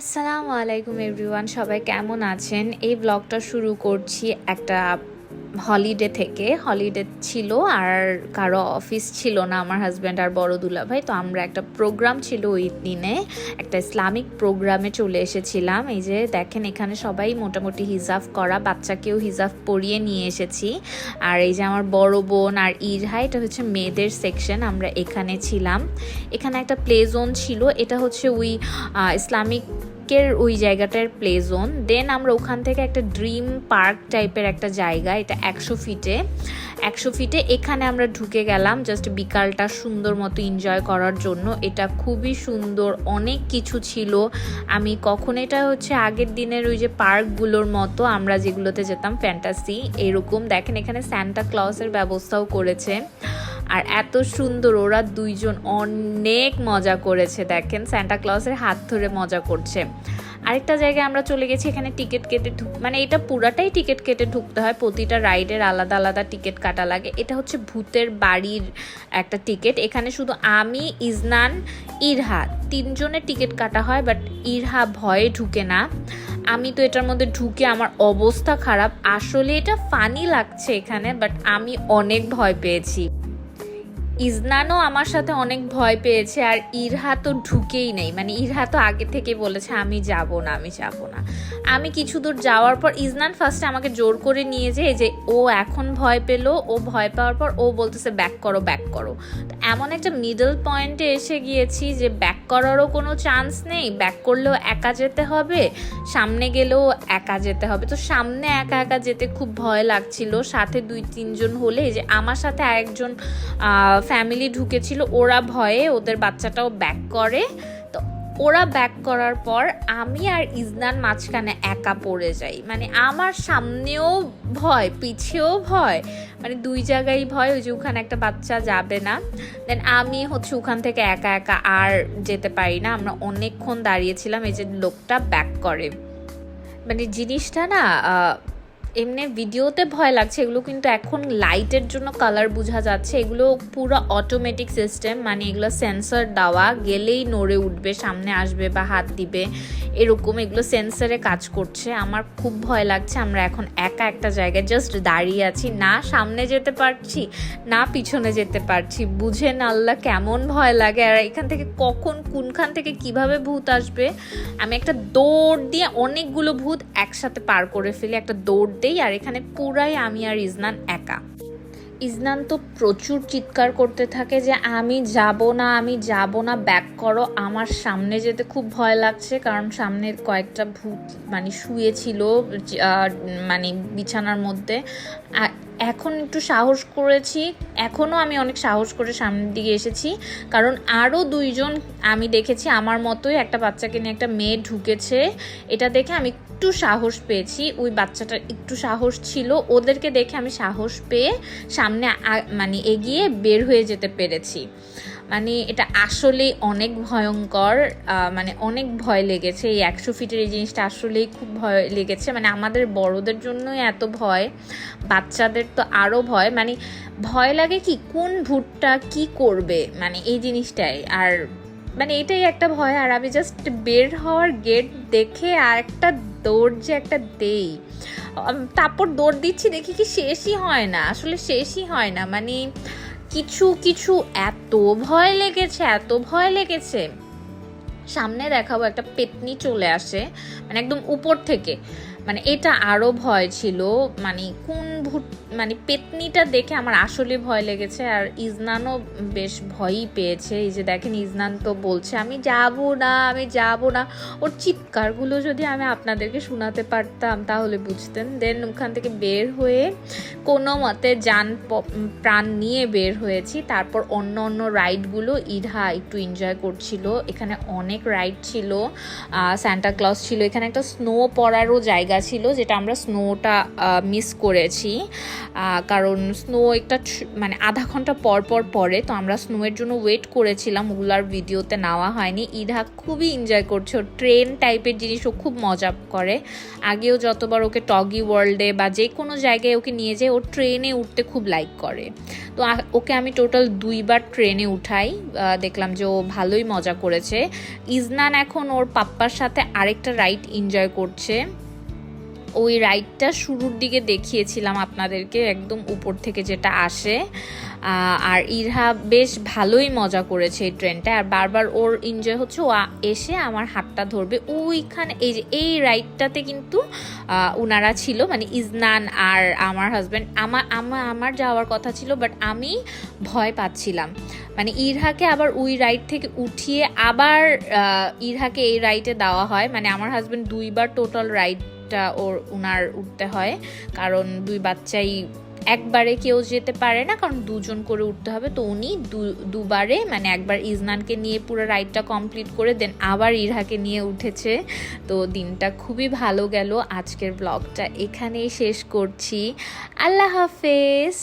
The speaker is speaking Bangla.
আসসালামু আলাইকুম এভরিওয়ান, সবাই কেমন আছেন? এই ব্লগটা শুরু করছি একটা হলিডে থেকে। হলিডে ছিল আর কারও অফিস ছিল না, আমার হাজব্যান্ড আর বড় দুলাভাই তো আমরা একটা প্রোগ্রাম ছিল ওই দিনে, একটা ইসলামিক প্রোগ্রামে চলে এসেছিলাম। এই যে দেখেন, এখানে সবাই মোটামুটি হিজাব করা, বাচ্চাকেও হিজাব পরিয়ে নিয়ে এসেছি। আর এই যে আমার বড় বোন আর ইরহা, এটা হচ্ছে মেয়েদের সেকশন আমরা এখানে ছিলাম। এখানে একটা প্লে জোন ছিল, এটা হচ্ছে ওই ইসলামিক পার্কের ওই জায়গাটার প্লে জোন দেন আমরা ওখান থেকে একটা ড্রিম পার্ক টাইপের একটা জায়গা, এটা একশো ফিটে একশো ফিটে এখানে আমরা ঢুকে গেলাম জাস্ট বিকালটা সুন্দর মতো এনজয় করার জন্য। এটা খুবই সুন্দর, অনেক কিছু ছিল। আমি কখন এটা হচ্ছে আগের দিনের ওই যে পার্কগুলোর মতো আমরা যেগুলোতে যেতাম ফ্যান্টাসি এরকম। দেখেন এখানে স্যান্টা ক্লসের ব্যবস্থাও করেছে। আর এত সুন্দর, ওরা দুইজন অনেক মজা করেছে। দেখেন স্যান্টা ক্লসের হাত ধরে মজা করছে। আরেকটা জায়গায় আমরা চলে গেছি, এখানে টিকিট কেটে ঢুক মানে এটা পুরাটাই টিকিট কেটে ঢুকতে হয়। প্রতিটা রাইডের আলাদা আলাদা টিকিট কাটা লাগে। এটা হচ্ছে ভূতের বাড়ির একটা টিকিট। এখানে শুধু আমি, ইজনান, ইরহা তিনজনের টিকিট কাটা হয়, বাট ইরহা ভয়ে ঢুকে না। আমি তো এটার মধ্যে ঢুকে আমার অবস্থা খারাপ। আসলে এটা ফানি লাগছে এখানে, বাট আমি অনেক ভয় পেয়েছি। ইজনানও আমার সাথে অনেক ভয় পেয়েছে আর ইরহা তো ঢুকেই নেই। মানে ইরহা তো আগে থেকে বলেছে, আমি যাব না, আমি যাব না। আমি কিছু দূর যাওয়ার পর ইজনান ফার্স্টে আমাকে জোর করে নিয়ে যে যে ও এখন ভয় পেল, ও ভয় পাওয়ার পর ও বলতেছে, ব্যাক করো ব্যাক করো। তো এমন একটা মিডল পয়েন্টে এসে গিয়েছি যে ব্যাক করারও কোনো চান্স নেই, ব্যাক করলেও একা যেতে হবে, সামনে গেলেও একা যেতে হবে। তো সামনে একা একা যেতে খুব ভয় লাগছিল। সাথে দুই, তিনজন হলে যে আমার সাথে আরেকজন ফ্যামিলি ঢুকেছিল, ওরা ভয়ে ওদের বাচ্চাটাও ব্যাক করে। তো ওরা ব্যাক করার পর আমি আর ইজনান মাঝখানে একা পড়ে যাই। মানে আমার সামনেও ভয়, পিছেও ভয়। মানে দুই জায়গায় ভয়, ওই যে ওখানে একটা বাচ্চা যাবে না। দেন আমি হচ্ছে ওখান থেকে একা একা আর যেতে পারি না। আমরা অনেকক্ষণ দাঁড়িয়েছিলাম, এই যে লোকটা ব্যাক করে। মানে জিনিসটা না এমনি ভিডিওতে ভয় লাগছে, এগুলো কিন্তু এখন লাইটের জন্য কালার বোঝা যাচ্ছে। এগুলো পুরো অটোমেটিক সিস্টেম মানে এগুলো সেন্সর দেওয়া, গেলেই নড়ে উঠবে, সামনে আসবে বা হাত দিবে, এরকম এগুলো সেন্সরে কাজ করছে। আমার খুব ভয় লাগছে, আমরা এখন একা একটা জায়গায় জাস্ট দাঁড়িয়ে আছি। না সামনে যেতে পারছি, না পিছনে যেতে পারছি। বুঝেন আল্লাহ কেমন ভয় লাগে, আর এখান থেকে কখন, কোনখান থেকে কীভাবে ভূত আসবে? আমি একটা দৌড় দিয়ে অনেকগুলো ভূত একসাথে পার করে ফেলি, একটা দৌড় দেই আর এখানে পুরাই আমি আর ইজনান একা। ইজনান তো প্রচুর চিৎকার করতে থাকে যে, আমি যাব না, আমি যাব না, ব্যাক করো, আমার সামনে যেতে খুব ভয় লাগছে, কারণ সামনের কয়েকটা ভূত মানে শুয়েছিল মানে বিছানার মধ্যে এখন একটু সাহস করেছি এখনও আমি অনেক সাহস করে সামনের দিকে এসেছি, কারণ আরও দুইজন আমি দেখেছি, আমার মতোই একটা বাচ্চাকে নিয়ে একটা মেয়ে ঢুকেছে, এটা দেখে আমি একটু সাহস পেয়েছি, ওই বাচ্চাটার একটু সাহস ছিল, ওদেরকে দেখে আমি সাহস পেয়ে সামনে মানে এগিয়ে বের হয়ে যেতে পেরেছি। মানে এটা আসলেই অনেক ভয়ঙ্কর মানে অনেক ভয় লেগেছে। এই একশো ফিটের এই জিনিসটা আসলেই খুব ভয় লেগেছে। মানে আমাদের বড়দের জন্যই এত ভয়, বাচ্চাদের তো আরও ভয়। মানে ভয় লাগে কি, কোন ভুটটা কি করবে? মানে এই জিনিসটাই। আর মানে এটাই একটা ভয়। আর আমি জাস্ট বের হওয়ার গেট দেখে আর একটা দৌড় যে একটা দেই। তারপর দৌড় দিচ্ছি দেখি কি শেষই হয় না। আসলে শেষই হয় না। মানে কিছু কিছু এত ভয় লেগেছে, এত ভয় লেগেছে। সামনে দেখাবো একটা পেতনি চলে আসে মানে একদম উপর থেকে। মানে এটা আরও ভয় ছিল মানে কোন ভূত মানে পেতনিটা দেখে আমার আসলে ভয় লেগেছে আর ইজনানও বেশ ভয়ই পেয়েছে। এই যে দেখেন, ইজনান তো বলছে, আমি যাব না, আমি যাব না। ওর চিৎকারগুলো যদি আমি আপনাদেরকে শোনাতে পারতাম তাহলে বুঝতেন। দেন ওখান থেকে বের হয়ে কোনো মতে যান প্রাণ নিয়ে বের হয়েছি। তারপর অন্য অন্য রাইডগুলো ইধা একটু এনজয় করছিল। এখানে অনেক রাইড ছিল সান্টা ক্লজ ছিল। এখানে একটা স্নো পড়ারও জায়গা গেছিল যেটা আমরা স্নোটা মিস করেছি। কারণ স্নো একটা মানে আধা ঘণ্টা পর পর পরে, তো আমরা স্নোয়ের জন্য ওয়েট করেছিলাম। ওগুলার ভিডিওতে নেওয়া হয়নি। ইধা খুবই এনজয় করছে। ও ট্রেন টাইপের জিনিস ও খুব মজা করে। আগেও যতবার ওকে টগি ওয়ার্ল্ডে বা যে কোনো জায়গায় ওকে নিয়ে যায়, ও ট্রেনে উঠতে খুব লাইক করে। তো ওকে আমি টোটাল দুইবার ট্রেনে উঠাই। দেখলাম যে ও ভালোই মজা করেছে। ইজনান এখন ওর পাপ্পার সাথে আরেকটা রাইড এনজয় করছে। ওই রাইডটা শুরুর দিকে দেখিয়েছিলাম আপনাদেরকে, একদম উপর থেকে যেটা আসে। আর ইরহা বেশ ভালোই মজা করেছে এই ট্রেনটা আর বারবার ওর এনজয় হচ্ছে, ও এসে আমার হাতটা ধরবে। ওইখানে, এই যে, এই রাইডটাতে কিন্তু উনারা ছিল মানে ইজনান আর আমার হাজব্যান্ড আমার আমার আমার যাওয়ার কথা ছিল বাট আমি ভয় পাচ্ছিলাম। মানে ইরহাকে আবার ওই রাইড থেকে উঠিয়ে আবার ইরহাকে এই রাইডে দেওয়া হয়। মানে আমার হাজব্যান্ড দুইবার টোটাল রাইডটা ওর, উনার উঠতে হয়। কারণ দুই বাচ্চাই একবারে কেউ যেতে পারে না, কারণ দুজন করে উঠতে হবে। তো উনি দুবারে মানে একবার ইজনানকে নিয়ে পুরো রাইডটা কমপ্লিট করে দেন আবার ইরহাকে নিয়ে উঠেছে। তো দিনটা খুবই ভালো গেল। আজকের ব্লগটা এখানেই শেষ করছি। আল্লাহ হাফেজ।